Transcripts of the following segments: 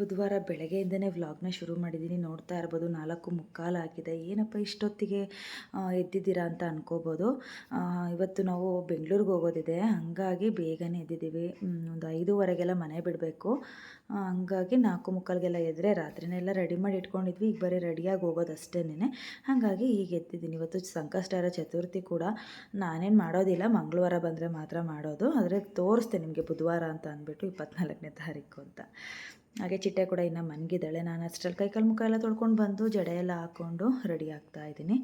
ಬುಧವಾರ ಬೆಳಗ್ಗೆಯಿಂದನೇ ವ್ಲಾಗ್ನ ಶುರು ಮಾಡಿದ್ದೀನಿ. ನೋಡ್ತಾ ಇರ್ಬೋದು, ನಾಲ್ಕು ಮುಕ್ಕಾಲು ಆಗಿದೆ. ಏನಪ್ಪ ಇಷ್ಟೊತ್ತಿಗೆ ಎದ್ದಿದ್ದೀರಾ ಅಂತ ಅನ್ಕೋಬೋದು. ಇವತ್ತು ನಾವು ಬೆಂಗಳೂರಿಗೆ ಹೋಗೋದಿದೆ. ಹಾಗಾಗಿ ಬೇಗನೆ ಎದ್ದಿದ್ದೀವಿ. ಒಂದು ಐದೂವರೆಗೆಲ್ಲ ಮನೆ ಬಿಡಬೇಕು. ಹಂಗಾಗಿ ನಾಲ್ಕು ಮುಕ್ಕಾಲ್ಗೆಲ್ಲ ಎದ್ರೆ ರಾತ್ರಿನೆಲ್ಲ ರೆಡಿ ಮಾಡಿ ಇಟ್ಕೊಂಡಿದ್ವಿ. ಈಗ ಬರೀ ರೆಡಿಯಾಗಿ ಹೋಗೋದು ಅಷ್ಟೇನೆ ಹಾಗಾಗಿ ಈಗ ಎದ್ದಿದ್ದೀನಿ. ಇವತ್ತು ಸಂಕಷ್ಟಾರ ಚತುರ್ಥಿ ಕೂಡ ನಾನೇನು ಮಾಡೋದಿಲ್ಲ. ಮಂಗಳವಾರ ಬಂದರೆ ಮಾತ್ರ ಮಾಡೋದು. ಆದರೆ ತೋರಿಸ್ತೆ ನಿಮಗೆ ಬುಧವಾರ ಅಂತ ಅಂದ್ಬಿಟ್ಟು ಇಪ್ಪತ್ನಾಲ್ಕನೇ ತಾರೀಕು ಅಂತ. ಹಾಗೆ ಚಿಟ್ಟೆ ಕೂಡ ಇನ್ನು ಮನಗಿದ್ದಾಳೆ. ನಾನು ಅಷ್ಟರಲ್ಲಿ ಕೈ ಕಾಲು ಮುಖ ಎಲ್ಲ ತೊಳ್ಕೊಂಡು ಬಂದು ಜಡೆ ಎಲ್ಲ ಹಾಕ್ಕೊಂಡು ರೆಡಿ ಆಗ್ತಾ ಇದ್ದೀನಿ.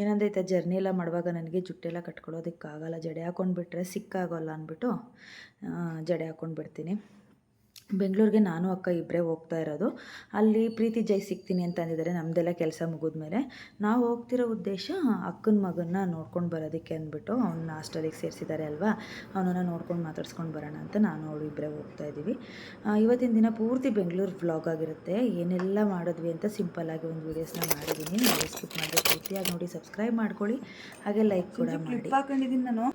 ಏನಂದೈತೆ ಜರ್ನಿ ಎಲ್ಲ ಮಾಡುವಾಗ ನನಗೆ ಜುಟ್ಟೆಲ್ಲ ಕಟ್ಕೊಳ್ಳೋದಕ್ಕಾಗಲ್ಲ ಜಡೆ ಹಾಕ್ಕೊಂಡು ಬಿಟ್ಟರೆ ಸಿಕ್ಕಾಗೋಲ್ಲ ಅಂದ್ಬಿಟ್ಟು ಜಡೆ ಹಾಕ್ಕೊಂಡು ಬಿಡ್ತೀನಿ ಬೆಂಗಳೂರಿಗೆ ನಾನು ಅಕ್ಕ ಇಬ್ಬರೇ ಹೋಗ್ತಾ ಇರೋದು. ಅಲ್ಲಿ ಪ್ರೀತಿ ಜೈ ಸಿಗ್ತೀನಿ ಅಂತ ಅಂದಿದ್ದಾರೆ. ನಮ್ಮದೆಲ್ಲ ಕೆಲಸ ಮುಗಿದ್ಮೇಲೆ ನಾವು ಹೋಗ್ತಿರೋ ಉದ್ದೇಶ ಅಕ್ಕನ ಮಗನ್ನ ನೋಡ್ಕೊಂಡು ಬರೋದಕ್ಕೆ ಅಂದ್ಬಿಟ್ಟು ಅವ್ನ ಹಾಸ್ಟೆಲಿಗೆ ಸೇರಿಸಿದ್ದಾರೆ ಅಲ್ವಾ? ಅವನನ್ನು ನೋಡ್ಕೊಂಡು ಮಾತಾಡ್ಸ್ಕೊಂಡು ಬರೋಣ ಅಂತ ನಾನು ಅವಳು ಇಬ್ಬರೇ ಹೋಗ್ತಾ ಇದ್ದೀವಿ. ಇವತ್ತಿನ ದಿನ ಪೂರ್ತಿ ಬೆಂಗಳೂರು ವ್ಲಾಗ್ ಆಗಿರುತ್ತೆ. ಏನೆಲ್ಲ ಮಾಡಿದ್ವಿ ಅಂತ ಸಿಂಪಲ್ಲಾಗಿ ಒಂದು ವೀಡಿಯೋಸ್ನ ಮಾಡಿದ್ದೀನಿ ಸ್ಕಿಪ್ ಮಾಡಿ ಪೂರ್ತಿಯಾಗಿ ನೋಡಿ ಸಬ್ಸ್ಕ್ರೈಬ್ ಮಾಡ್ಕೊಳ್ಳಿ. ಹಾಗೆ ಲೈಕ್ ಕೂಡ ಮಾಡಿ. ಹಾಕೊಂಡಿದ್ದೀನಿ ನಾನು.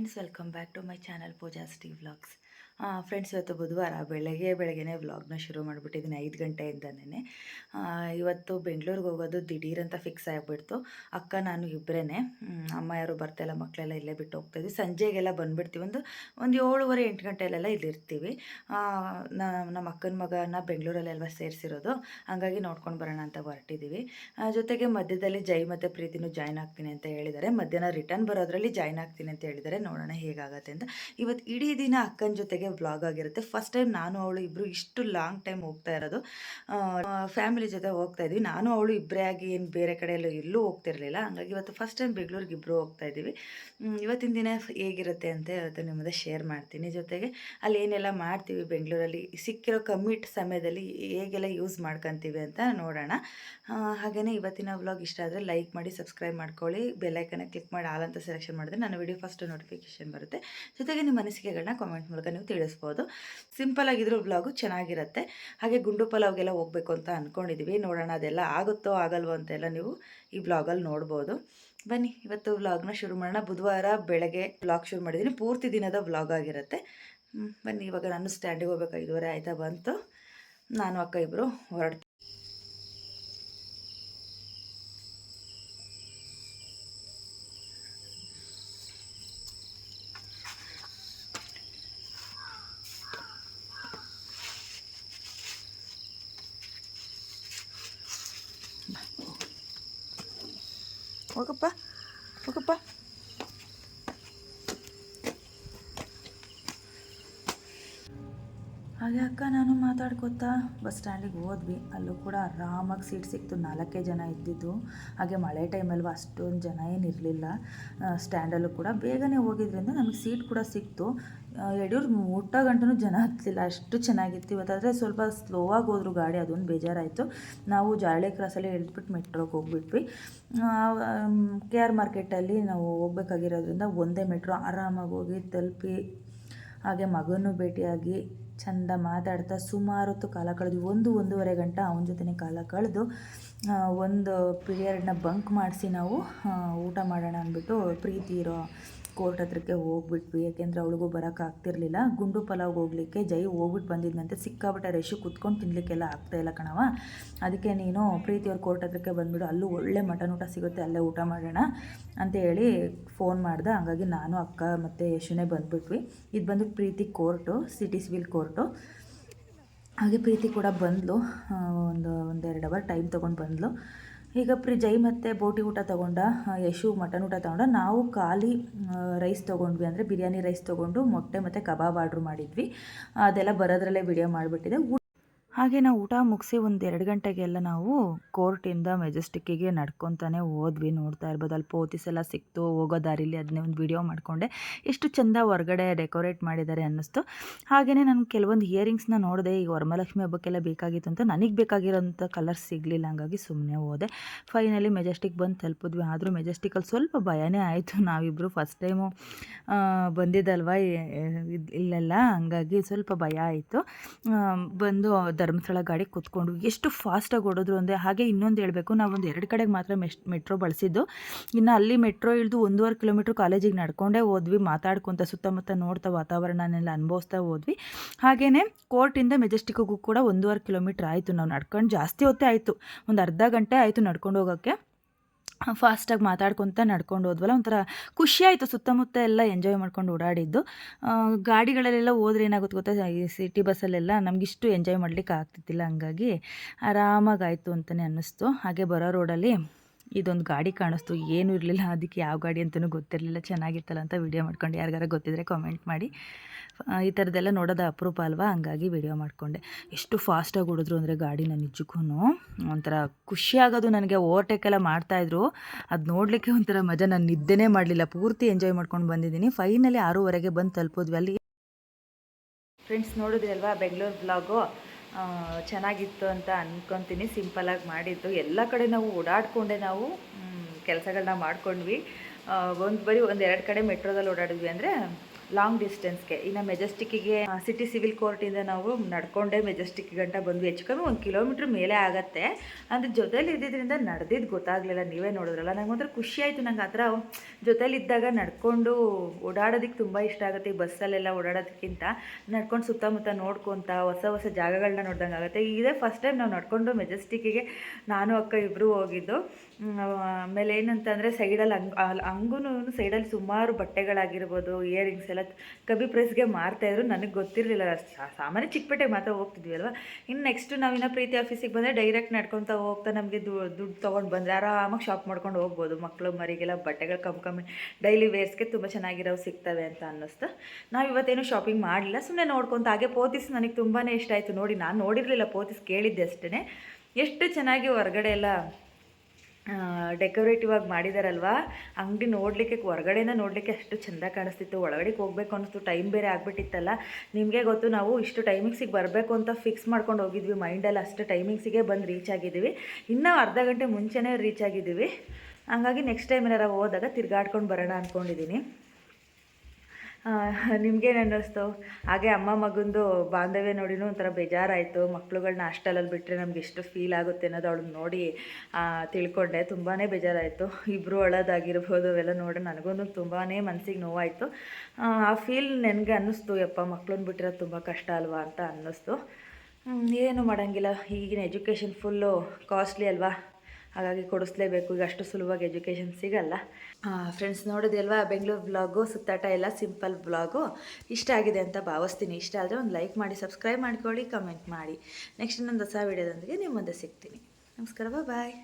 friends welcome back to my channel Pooja ಸ್ಟಿ vlogs Friends ಇವತ್ತು ಬುಧವಾರ ಬೆಳಗ್ಗೆ ಬೆಳಗ್ಗೆನೇ ವ್ಲಾಗ್ನ ಶುರು ಮಾಡಿಬಿಟ್ಟಿದ್ದೀನಿ ಐದು ಗಂಟೆಯಿಂದನೇ ಇವತ್ತು ಬೆಂಗಳೂರಿಗೆ ಹೋಗೋದು ದಿಢೀರಂತ ಫಿಕ್ಸ್ ಆಗಿಬಿಡ್ತು. ಅಕ್ಕ, ನಾನು ಇಬ್ಬರೇ ಅಮ್ಮ ಯಾರು ಬರ್ತಾಯಿಲ್ಲ ಮಕ್ಕಳೆಲ್ಲ ಇಲ್ಲೇ ಬಿಟ್ಟು ಹೋಗ್ತಾಯಿದ್ವಿ ಸಂಜೆಗೆಲ್ಲ ಬಂದುಬಿಡ್ತೀವಿ. ಒಂದು ಒಂದು ಏಳುವರೆ, ಎಂಟು ಗಂಟೆಯಲ್ಲೆಲ್ಲ ಇಲ್ಲಿರ್ತೀವಿ. ನಮ್ಮ ಅಕ್ಕನ ಮಗನ ಬೆಂಗಳೂರಲ್ಲೆಲ್ಲ ಸೇರಿಸಿರೋದು. ಹಾಗಾಗಿ ನೋಡ್ಕೊಂಡು ಬರೋಣ ಅಂತ ಹೊರಟಿದ್ದೀವಿ ಜೊತೆಗೆ ಮಧ್ಯದಲ್ಲಿ ಜೈ ಮತ್ತು ಪ್ರೀತಿನೂ ಜಾಯ್ನ್ ಆಗ್ತೀನಿ ಅಂತ ಹೇಳಿದ್ದಾರೆ. ಮಧ್ಯಾಹ್ನ ರಿಟರ್ನ್ ಬರೋದ್ರಲ್ಲಿ ಜಾಯ್ನ್ ಆಗ್ತೀನಿ ಅಂತ ಹೇಳಿದ್ದಾರೆ. ನೋಡೋಣ ಹೇಗಾಗತ್ತೆ ಅಂತ. ಇವತ್ತು ಇಡೀ ದಿನ ಅಕ್ಕನ ಜೊತೆಗೆ ವ್ಲಾಗ್ ಆಗಿರುತ್ತೆ. ಫಸ್ಟ್ ಟೈಮ್ ನಾನು, ಅವಳು ಇಬ್ಬರು ಇಷ್ಟು ಲಾಂಗ್ ಟೈಮ್ ಹೋಗ್ತಾ ಇರೋದು. ಫ್ಯಾಮಿಲಿ ಜೊತೆ ಹೋಗ್ತಾ ಇದ್ವಿ. ನಾನು, ಅವಳು ಇಬ್ಬರೇ ಆಗಿ ಏನು ಬೇರೆ ಕಡೆ ಎಲ್ಲೂ ಎಲ್ಲೂ ಹೋಗ್ತಿರಲಿಲ್ಲ. ಹಂಗಾಗಿ ಇವತ್ತು ಫಸ್ಟ್ ಟೈಮ್ ಬೆಂಗಳೂರಿಗೆ ಇಬ್ಬರು ಹೋಗ್ತಾ ಇದ್ದೀವಿ. ಇವತ್ತಿನ ದಿನ ಹೇಗಿರುತ್ತೆ ಅಂತ ಇವತ್ತು ನಿಮ್ಮದೇ ಶೇರ್ ಮಾಡ್ತೀನಿ. ಜೊತೆಗೆ ಅಲ್ಲಿ ಏನೆಲ್ಲ ಮಾಡ್ತೀವಿ ಬೆಂಗಳೂರಲ್ಲಿ ಸಿಕ್ಕಿರೋ ಕಮ್ಮಿಟ್ ಸಮಯದಲ್ಲಿ ಹೇಗೆಲ್ಲ ಯೂಸ್ ಮಾಡ್ಕೊತೀವಿ ಅಂತ ನೋಡೋಣ. ಹಾಗೆಯೇ ಇವತ್ತಿನ ವ್ಲಾಗ್ ಇಷ್ಟ ಆದರೆ ಲೈಕ್ ಮಾಡಿ ಸಬ್ಸ್ಕ್ರೈಬ್ ಮಾಡ್ಕೊಳ್ಳಿ. ಬೆಲ್ಲೈಕನ್ನ ಕ್ಲಿಕ್ ಮಾಡಿ, ಆಲ್ ಅಂತ ಸೆಲೆಕ್ಷನ್ ಮಾಡಿದ್ರೆ ನನ್ನ ವಿಡಿಯೋ ಫಸ್ಟ್ ನೋಟಿಫಿಕೇಶನ್ ಬರುತ್ತೆ. ಜೊತೆಗೆ ನಿಮ್ಮ ಅನಿಸಿಕೆಗಳನ್ನ ಕಾಮೆಂಟ್ ಮೂಲಕ ನೀವು ಸಿಂಪಲ್ ಆಗಿದ್ರು ಬ್ಲಾಗು ಚೆನ್ನಾಗಿರುತ್ತೆ. ಹಾಗೆ ಗುಂಡು ಪಲಾವ್ಗೆಲ್ಲ ಹೋಗಬೇಕು ಅಂತ ಅಂದ್ಕೊಂಡಿದ್ದೀವಿ ನೋಡೋಣ ಅದೆಲ್ಲ ಆಗುತ್ತೋ ಆಗಲ್ವೋ ಅಂತೆಲ್ಲ ನೀವು ಈ ಬ್ಲಾಗಲ್ಲಿ ನೋಡ್ಬೋದು. ಬನ್ನಿ, ಇವತ್ತು ವ್ಲಾಗ್ನ ಶುರು ಮಾಡೋಣ. ಬುಧವಾರ ಬೆಳಗ್ಗೆ ಬ್ಲಾಗ್ ಶುರು ಮಾಡಿದ್ದೀನಿ. ಪೂರ್ತಿ ದಿನದ ಬ್ಲಾಗ್ ಆಗಿರುತ್ತೆ. ಬನ್ನಿ, ಇವಾಗ ನಾನು ಸ್ಟ್ಯಾಂಡಿಗೆ ಹೋಗ್ಬೇಕು. ಐದುವರೆ ಆಯಿತಾ ಬಂತು. ನಾನು, ಅಕ್ಕ ಇಬ್ಬರು ಹೊರಡ್ತೀವಿ. ಹೋಗಪ್ಪ ಹೋಗಪ್ಪ. ಹಾಗೆ ಅಕ್ಕ, ನಾನು ಮಾತಾಡ್ಕೊತಾ ಬಸ್ ಸ್ಟ್ಯಾಂಡಿಗೆ ಹೋದ್ವಿ. ಅಲ್ಲೂ ಕೂಡ ಆರಾಮಾಗಿ ಸೀಟ್ ಸಿಕ್ತು. ನಾಲ್ಕೇ ಜನ ಇದ್ದಿದ್ದು. ಹಾಗೆ ಮಳೆ ಟೈಮಲ್ಲೂ ಅಷ್ಟೊಂದು ಜನ ಏನಿರಲಿಲ್ಲ ಸ್ಟ್ಯಾಂಡಲ್ಲೂ ಕೂಡ ಬೇಗನೆ ಹೋಗಿದ್ರಿಂದ ನಮಗೆ ಸೀಟ್ ಕೂಡ ಸಿಕ್ತು. ಯಡಿಯೂರು ಊಟ ಗಂಟನೂ ಜನ ಹತ್ತಲಿಲ್ಲ ಅಷ್ಟು ಚೆನ್ನಾಗಿತ್ತು. ಇವತ್ತಾದರೆ ಸ್ವಲ್ಪ ಸ್ಲೋ ಆಗಿ ಹೋದ್ರು ಗಾಡಿ. ಅದೊಂದು ಬೇಜಾರಾಯಿತು. ನಾವು ಜಾಳೆ ಕ್ರಾಸಲ್ಲಿ ಇಳಿದ್ಬಿಟ್ಟು ಮೆಟ್ರೋಗೆ ಹೋಗ್ಬಿಟ್ವಿ. ಕೆ ಆರ್ ಮಾರ್ಕೆಟಲ್ಲಿ ನಾವು ಹೋಗ್ಬೇಕಾಗಿರೋದ್ರಿಂದ ಒಂದೇ ಮೆಟ್ರೋ ಆರಾಮಾಗಿ ಹೋಗಿ ತಲುಪಿ ಹಾಗೆ ಮಗನೂ ಭೇಟಿಯಾಗಿ ಚಂದ ಮಾತಾಡ್ತಾ ಸುಮಾರು ಹೊತ್ತು ಕಾಲ ಕಳೆದು ಒಂದು ಒಂದೂವರೆ ಗಂಟೆ ಅವನ ಜೊತೆನೇ ಕಾಲ ಕಳೆದು ಒಂದು ಪೀರಿಯಡ್ನ ಬಂಕ್ ಮಾಡಿಸಿ ನಾವು ಊಟ ಮಾಡೋಣ ಅಂದ್ಬಿಟ್ಟು ಪ್ರೀತಿ ಇರೋ ಕೋರ್ಟ್ ಹತ್ರಕ್ಕೆ ಹೋಗ್ಬಿಟ್ವಿ. ಯಾಕೆಂದರೆ ಅವಳಿಗೂ ಬರೋಕ್ಕಾಗ್ತಿರ್ಲಿಲ್ಲ ಗುಂಡು ಪಲಾವ್ ಹೋಗ್ಲಿಕ್ಕೆ ಜೈ ಹೋಗ್ಬಿಟ್ಟು ಬಂದಿದ್ದಂತೆ ಸಿಕ್ಕಾಬಿಟ್ಟೆ ರಶು ಕುತ್ಕೊಂಡು ತಿನ್ನಲಿಕ್ಕೆಲ್ಲ ಆಗ್ತಾಯಿಲ್ಲ ಕಣವ ಅದಕ್ಕೆ ನೀನು ಪ್ರೀತಿಯವ್ರ ಕೋರ್ಟ್ ಹತ್ರಕ್ಕೆ ಬಂದ್ಬಿಡು. ಅಲ್ಲೂ ಒಳ್ಳೆ ಮಟನ್ ಊಟ ಸಿಗುತ್ತೆ. ಅಲ್ಲೇ ಊಟ ಮಾಡೋಣ ಅಂತ ಹೇಳಿ ಫೋನ್ ಮಾಡ್ದೆ. ಹಂಗಾಗಿ ನಾನು, ಅಕ್ಕ ಮತ್ತು ಯಶುನೇ ಬಂದ್ಬಿಟ್ವಿ. ಇದು ಬಂದ್ಬಿಟ್ಟು Preethi court city civil court. ಹಾಗೆ ಪ್ರೀತಿ ಕೂಡ ಬಂದಳು ಒಂದು, ಒಂದೆರಡು ಅವರ್ ಟೈಮ್ ತೊಗೊಂಡು ಬಂದಳು ಈಗ ಪ್ರಿ ಜೈ ಮತ್ತು ಬೋಟಿ ಊಟ ತೊಗೊಂಡ ಯಶು ಮಟನ್ ಊಟ ತೊಗೊಂಡ, ನಾವು ಖಾಲಿ ರೈಸ್ ತೊಗೊಂಡ್ವಿ ಅಂದರೆ ಬಿರಿಯಾನಿ ರೈಸ್ ತೊಗೊಂಡು, ಮೊಟ್ಟೆ ಮತ್ತು ಕಬಾಬ್ ಆರ್ಡ್ರ್ ಮಾಡಿದ್ವಿ. ಅದೆಲ್ಲ ಬರೋದ್ರಲ್ಲೇ ವಿಡಿಯೋ ಮಾಡಿಬಿಟ್ಟಿದೆ. ಹಾಗೆ ನಾವು ಊಟ ಮುಗಿಸಿ ಒಂದು ಎರಡು ಗಂಟೆಗೆಲ್ಲ ನಾವು ಕೋರ್ಟಿಂದ ಮೆಜೆಸ್ಟಿಕ್ಕಿಗೆ ನಡ್ಕೊತಾನೆ ಹೋದ್ವಿ. ನೋಡ್ತಾ ಇರ್ಬೋದು ಅಲ್ಲಿ ಪೋತಿಸ್ ಎಲ್ಲ ಸಿಕ್ತು. ಹೋಗೋ ದಾರಿಲಿ ಅದನ್ನೇ ಒಂದು ವಿಡಿಯೋ ಮಾಡಿಕೊಂಡೆ. ಎಷ್ಟು ಚೆಂದ ಹೊರಗಡೆ ಡೆಕೋರೇಟ್ ಮಾಡಿದ್ದಾರೆ ಅನ್ನಿಸ್ತು. ಹಾಗೆಯೇ ನಾನು ಕೆಲವೊಂದು ಇಯರಿಂಗ್ಸ್ನ ನೋಡಿದೆ. ಈಗ ವರಮಹಾಲಕ್ಷ್ಮಿ ಹಬ್ಬಕ್ಕೆಲ್ಲ ಬೇಕಾಗಿತ್ತು ಅಂತ ನನಗೆ ಬೇಕಾಗಿರೋಂಥ ಕಲರ್ಸ್ ಸಿಗಲಿಲ್ಲ. ಹಾಗಾಗಿ ಸುಮ್ಮನೆ ಹೋದೆ. ಫೈನಲಿ ಮೆಜೆಸ್ಟಿಕ್ ಬಂದು ತಲುಪಿದ್ವಿ. ಆದರೂ ಮೆಜೆಸ್ಟಿಕಲ್ಲಿ ಸ್ವಲ್ಪ ಭಯನೇ ಆಯಿತು. ನಾವಿಬ್ಬರು ಫಸ್ಟ್ ಟೈಮು ಬಂದಿದ್ದಲ್ವ ಇಲ್ಲೆಲ್ಲ. ಹಂಗಾಗಿ ಸ್ವಲ್ಪ ಭಯ ಆಯಿತು. ಬಂದು ಧರ್ಮಸ್ಥಳ ಗಾಡಿ ಕೂತ್ಕೊಂಡು ಎಷ್ಟು ಫಾಸ್ಟಾಗಿ ಓಡೋದ್ರು ಅಂದರೆ ಹಾಗೆ ಇನ್ನೊಂದು ಹೇಳಬೇಕು ನಾವೊಂದು ಎರಡು ಕಡೆಗೆ ಮಾತ್ರ ಮೆಶ್ ಮೆಟ್ರೋ ಬಳಸಿದ್ದು. ಇನ್ನು ಅಲ್ಲಿ ಮೆಟ್ರೋ ಇಳಿದು ಒಂದೂವರೆ ಕಿಲೋಮೀಟ್ರ್ ಕಾಲೇಜಿಗೆ ನಡ್ಕೊಂಡೇ ಹೋದ್ವಿ, ಮಾತಾಡ್ಕೊತ ಸುತ್ತಮುತ್ತ ನೋಡ್ತಾ ವಾತಾವರಣನೆಲ್ಲ ಅನುಭವಿಸ್ತಾ ಹೋದ್ವಿ. ಹಾಗೆಯೇ ಕೋರ್ಟಿಂದ ಮೆಜೆಸ್ಟಿಕ್ಗೂ ಕೂಡ ಒಂದೂವರೆ ಕಿಲೋಮೀಟ್ರ್ ಆಯಿತು, ನಾವು ನಡ್ಕೊಂಡು ಜಾಸ್ತಿ ಹೊತ್ತೇ ಆಯಿತು. ಒಂದು ಅರ್ಧ ಗಂಟೆ ಆಯಿತು ನಡ್ಕೊಂಡು ಹೋಗೋಕ್ಕೆ. ಫಾಸ್ಟಾಗಿ ಮಾತಾಡ್ಕೊತ ನಡ್ಕೊಂಡು ಹೋದ್ವಲ್ಲ, ಒಂಥರ ಖುಷಿಯಾಯಿತು ಸುತ್ತಮುತ್ತ ಎಲ್ಲ ಎಂಜಾಯ್ ಮಾಡ್ಕೊಂಡು ಓಡಾಡಿದ್ದು. ಗಾಡಿಗಳಲ್ಲೆಲ್ಲ ಹೋದ್ರೆ ಏನಾಗುತ್ತೆ ಗೊತ್ತಾ? ಈ ಸಿಟಿ ಬಸ್ಸಲ್ಲೆಲ್ಲ ನಮಗಿಷ್ಟು ಎಂಜಾಯ್ ಮಾಡಲಿಕ್ಕೆ ಆಗ್ತಿದ್ದಿಲ್ಲ ಹಂಗಾಗಿ ಆರಾಮಾಗಾಯಿತು ಅಂತಲೇ ಅನ್ನಿಸ್ತು. ಹಾಗೆ ಬರೋ ರೋಡಲ್ಲಿ ಇದೊಂದು ಗಾಡಿ ಕಾಣಿಸ್ತು. ಏನೂ ಇರಲಿಲ್ಲ. ಅದಕ್ಕೆ ಯಾವ ಗಾಡಿ ಅಂತಲೂ ಗೊತ್ತಿರಲಿಲ್ಲ. ಚೆನ್ನಾಗಿರ್ತಲ್ಲ ಅಂತ ವಿಡಿಯೋ ಮಾಡ್ಕೊಂಡು. ಯಾರಿಗಾರ ಗೊತ್ತಿದ್ರೆ ಕಾಮೆಂಟ್ ಮಾಡಿ. ಈ ಥರದ್ದೆಲ್ಲ ನೋಡೋದು ಅಪರೂಪ ಅಲ್ವಾ? ಹಂಗಾಗಿ ವಿಡಿಯೋ ಮಾಡಿಕೊಂಡೆ. ಎಷ್ಟು ಫಾಸ್ಟಾಗಿ ಹೊಡಿದ್ರು ಅಂದರೆ ಗಾಡಿನ ನಿಜಕ್ಕೂ ಒಂಥರ ಖುಷಿಯಾಗೋದು ನನಗೆ. ಓವರ್ಟೇಕ್ ಎಲ್ಲ ಮಾಡ್ತಾಯಿದ್ರು ಅದು ನೋಡಲಿಕ್ಕೆ ಒಂಥರ ಮಜಾ. ನಾನು ನಿದ್ದೆನೇ ಮಾಡಲಿಲ್ಲ. ಪೂರ್ತಿ ಎಂಜಾಯ್ ಮಾಡ್ಕೊಂಡು ಬಂದಿದ್ದೀನಿ. ಫೈನಲಿ ಆರೂವರೆಗೆ ಬಂದು ತಲುಪೋದ್ವಿ. ಅಲ್ಲಿ ಫ್ರೆಂಡ್ಸ್ ನೋಡಿದ್ರಿ ಅಲ್ವಾ? ಬೆಂಗಳೂರು ಬ್ಲಾಗು ಚೆನ್ನಾಗಿತ್ತು ಅಂತ ಅಂದ್ಕೊತೀನಿ ಸಿಂಪಲಾಗಿ ಮಾಡಿದ್ದು. ಎಲ್ಲ ಕಡೆ ನಾವು ಓಡಾಡಿಕೊಂಡೆ ನಾವು ಕೆಲಸಗಳನ್ನ ಮಾಡ್ಕೊಂಡ್ವಿ. ಒಂದು ಬರೀ ಒಂದು ಎರಡು ಕಡೆ ಮೆಟ್ರೋದಲ್ಲಿ ಓಡಾಡಿದ್ವಿ ಅಂದರೆ ಲಾಂಗ್ ಡಿಸ್ಟೆನ್ಸ್ಗೆ ಇನ್ನು ಮೆಜೆಸ್ಟಿಕ್ಕಿಗೆ ಸಿಟಿ ಸಿವಿಲ್ ಕೋರ್ಟಿಂದ ನಾವು ನಡ್ಕೊಂಡೆ ಮೆಜೆಸ್ಟಿಕ್ ಗಂಟ ಬಂದ್ವಿ. ಹೆಚ್ಚು ಕಮ್ಮಿ ಒಂದು ಕಿಲೋಮೀಟ್ರ್ ಮೇಲೆ ಆಗುತ್ತೆ. ಅಂದ್ರೆ ಜೊತೇಲಿ ಇದ್ದಿದ್ದರಿಂದ ನಡೆದಿದ್ದು ಗೊತ್ತಾಗಲಿಲ್ಲ. ನೀವೇ ನೋಡಿದ್ರಲ್ಲ. ನಂಗೆ ಒಂಥರ ಖುಷಿ ಆಯಿತು. ನಂಗೆ ಆ ಥರ ಜೊತೇಲಿದ್ದಾಗ ನಡ್ಕೊಂಡು ಓಡಾಡೋದಕ್ಕೆ ತುಂಬ ಇಷ್ಟ ಆಗುತ್ತೆ. ಈ ಬಸ್ಸಲ್ಲೆಲ್ಲ ಓಡಾಡೋದಕ್ಕಿಂತ ನಡ್ಕೊಂಡು ಸುತ್ತಮುತ್ತ ನೋಡ್ಕೊತ ಹೊಸ ಹೊಸ ಜಾಗಗಳನ್ನ ನೋಡ್ದಂಗೆ ಆಗುತ್ತೆ. ಇದೇ ಫಸ್ಟ್ ಟೈಮ್ ನಾವು ನಡ್ಕೊಂಡು ಮೆಜೆಸ್ಟಿಕ್ಕಿಗೆ ನಾನು, ಅಕ್ಕ ಇಬ್ಬರು ಹೋಗಿದ್ದು. ಆಮೇಲೆ ಏನಂತಂದರೆ ಸೈಡಲ್ಲಿ ಹಂಗ್ ಹಂಗೂ ಸೈಡಲ್ಲಿ ಸುಮಾರು ಬಟ್ಟೆಗಳಾಗಿರ್ಬೋದು ಇಯರಿಂಗ್ಸ್ ಎಲ್ಲ ಕಬಿ ಪ್ರೆಸ್ಗೆ ಮಾರ್ತಾಯಿದ್ರು ನನಗೆ ಗೊತ್ತಿರಲಿಲ್ಲ. ಸಾಮಾನ್ಯ ಚಿಕ್ಕಪೇಟೆ ಮಾತ್ರ ಹೋಗ್ತಿದ್ವಿ ಅಲ್ವಾ? ಇನ್ನು ನೆಕ್ಸ್ಟ್ ನಾವಿನ್ನ ಪ್ರೀತಿ ಆಫೀಸಿಗೆ ಬಂದರೆ ಡೈರೆಕ್ಟ್ ನಡ್ಕೊತ ಹೋಗ್ತಾ ನಮಗೆ ದುಡ್ಡು ತೊಗೊಂಡು ಬಂದರೆ ಆರಾಮಾಗಿ ಶಾಪ್ ಮಾಡ್ಕೊಂಡು ಹೋಗ್ಬೋದು. ಮಕ್ಕಳು ಮರಿಗೆಲ್ಲ ಬಟ್ಟೆಗಳು ಕಮ್ಮಿ ಕಮ್ಮಿ ಡೈಲಿ ವೇರ್ಸ್ಗೆ ತುಂಬ ಚೆನ್ನಾಗಿರೋ ಸಿಗ್ತವೆ ಅಂತ ಅನ್ನಿಸ್ತು. ನಾವು ಇವತ್ತೇನು ಶಾಪಿಂಗ್ ಮಾಡಲಿಲ್ಲ. ಸುಮ್ಮನೆ ನೋಡ್ಕೊತ ಹಾಗೆ ಪೋತಿಸ್ ನನಗೆ ತುಂಬಾ ಇಷ್ಟ ಆಯಿತು. ನೋಡಿ, ನಾನು ನೋಡಿರಲಿಲ್ಲ ಪೋತಿಸ್ ಕೇಳಿದ್ದೆ ಅಷ್ಟೇ ಎಷ್ಟು ಚೆನ್ನಾಗಿ ಹೊರಗಡೆ ಎಲ್ಲ ಡೆಕೋರೇಟಿವ್ ಆಗಿ ಮಾಡಿದಾರಲ್ವಾ? ಅಂಗಡಿ ನೋಡಲಿಕ್ಕೆ, ಹೊರಗಡೆನ ನೋಡಲಿಕ್ಕೆ ಅಷ್ಟು ಚಂದ ಕಾಣಿಸ್ತಿತ್ತು. ಒಳಗಡೆಗೆ ಹೋಗಬೇಕು ಅನ್ನಿಸ್ತು ಟೈಮ್ ಬೇರೆ ಆಗಿಬಿಟ್ಟಿತ್ತಲ್ಲ. ನಿಮಗೆ ಗೊತ್ತು, ನಾವು ಇಷ್ಟು ಟೈಮಿಂಗ್ಸಿಗೆ ಬರಬೇಕು ಅಂತ ಫಿಕ್ಸ್ ಮಾಡ್ಕೊಂಡು ಹೋಗಿದ್ವಿ. ಮೈಂಡಲ್ಲಿ ಅಷ್ಟು ಟೈಮಿಂಗ್ಸಿಗೆ ಬಂದು ರೀಚ್ ಆಗಿದ್ದೀವಿ. ಇನ್ನೂ ಅರ್ಧ ಗಂಟೆ ಮುಂಚೆನೇ ರೀಚ್ ಆಗಿದ್ದೀವಿ. ಹಂಗಾಗಿ ನೆಕ್ಸ್ಟ್ ಟೈಮ್ ಏನಾರ ಹೋದಾಗ ತಿರ್ಗಾಡ್ಕೊಂಡು ಬರೋಣ ಅಂದ್ಕೊಂಡಿದ್ದೀನಿ ನಿಮ್ಗೇನು ಅನ್ನಿಸ್ತು? ಹಾಗೆ ಅಮ್ಮ ಮಗಂದು ಬಾಂಧವ್ಯ ನೋಡಿನೂ ಒಂಥರ ಬೇಜಾರಾಯಿತು. ಮಕ್ಳುಗಳ್ನ ಹಾಸ್ಟೆಲಲ್ಲಿ ಬಿಟ್ಟರೆ ನಮ್ಗೆ ಎಷ್ಟು ಫೀಲ್ ಆಗುತ್ತೆ ಅನ್ನೋದು ಅವಳು ನೋಡಿ ತಿಳ್ಕೊಂಡೆ. ತುಂಬಾ ಬೇಜಾರಾಯಿತು. ಇಬ್ಬರು ಅಳೋದಾಗಿರ್ಬೋದು ಅವೆಲ್ಲ ನೋಡಿ ನನಗೂ ತುಂಬಾ ಮನಸ್ಸಿಗೆ ನೋವಾಯಿತು. ಆ, ಫೀಲ್ ನನಗೆ ಅನ್ನಿಸ್ತು ಯಪ್ಪ ಮಕ್ಳನ್ನ ಬಿಟ್ಟಿರೋದು ತುಂಬ ಕಷ್ಟ ಅಲ್ವಾ ಅಂತ ಅನ್ನಿಸ್ತು. ಏನು ಮಾಡೋಂಗಿಲ್ಲ. ಈಗಿನ ಎಜುಕೇಷನ್ ಫುಲ್ಲು ಕಾಸ್ಟ್ಲಿ ಅಲ್ವಾ? ಹಾಗಾಗಿ ಕೊಡಿಸ್ಲೇಬೇಕು. ಈಗ ಅಷ್ಟು ಸುಲಭವಾಗಿ ಎಜುಕೇಷನ್ ಸಿಗಲ್ಲ. ಫ್ರೆಂಡ್ಸ್ ನೋಡಿದೆ ಅಲ್ವಾ ಬೆಂಗಳೂರು ಬ್ಲಾಗು ಸುತ್ತಾಟ ಎಲ್ಲ ಸಿಂಪಲ್ ಬ್ಲಾಗು ಇಷ್ಟ ಆಗಿದೆ ಅಂತ ಭಾವಿಸ್ತೀನಿ. ಇಷ್ಟ ಆದರೆ ಒಂದು ಲೈಕ್ ಮಾಡಿ ಸಬ್ಸ್ಕ್ರೈಬ್ ಮಾಡ್ಕೊಳ್ಳಿ ಕಮೆಂಟ್ ಮಾಡಿ. ನೆಕ್ಸ್ಟ್ ಇನ್ನೊಂದು ಹೊಸ ವಿಡಿಯೋದೊಂದಿಗೆ ನಿಮ್ಮ ಮುಂದೆ ಸಿಗ್ತೀನಿ. ನಮಸ್ಕಾರ ಬಾಯ್